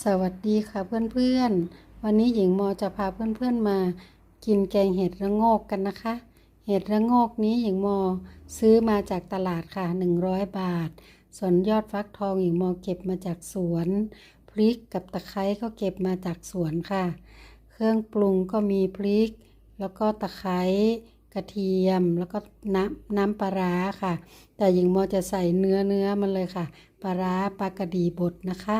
สวัสดีค่ะเพื่อนๆ วันนี้หญิงมอจะพาเพื่อนๆมากินแกงเห็ดระโงกกันนะคะ เห็ดระโงกนี้หญิงมอซื้อมาจากตลาดค่ะ 100 บาท ส่วนยอดฟักทองหญิงมอเก็บมาจากสวน พริกกับตะไคร้ก็เก็บมาจากสวนค่ะ เครื่องปรุงก็มีพริก แล้วก็ตะไคร้กระเทียมแล้วก็น้ำน้ำปลาร้าค่ะ แต่หญิงมอจะใส่เนื้อเนื้อมันเลยค่ะปลาร้าปลากระดีบดนะคะ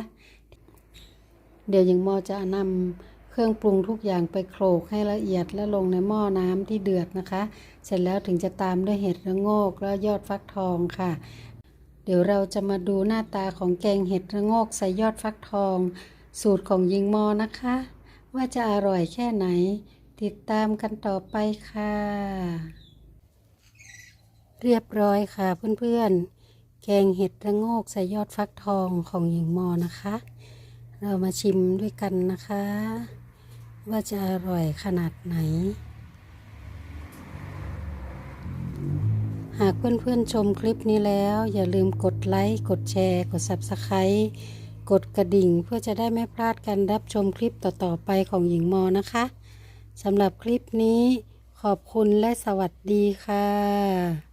เดี๋ยวหญิงมอจะนำเครื่องปรุงทุกอย่างไปโขลกให้ละเอียดและลงในหม้อน้ำที่เดือดนะคะ เสร็จแล้วถึงจะตามด้วยเห็ดระโงกและยอดฟักทองค่ะ เดี๋ยวเราจะมาดูหน้าตาของแกงเห็ดระโงกใส่ยอดฟักทอง สูตรของยิงมอนะคะ ว่าจะอร่อยแค่ไหน ติดตามกันต่อไปค่ะ เรียบร้อยค่ะเพื่อนๆแกงเห็ดระโงกใส่ยอดฟักทองของหญิงมอนะคะ เรามาชิมด้วยกันนะคะ ว่าจะอร่อยขนาดไหน หากเพื่อนๆชมคลิปนี้แล้ว อย่าลืมกดไลค์ กดแชร์ กด Subscribe กดกระดิ่งเพื่อจะได้ไม่พลาดการรับชมคลิปต่อๆไปของหญิงมอนะคะสำหรับคลิปนี้ขอบคุณและสวัสดีค่ะ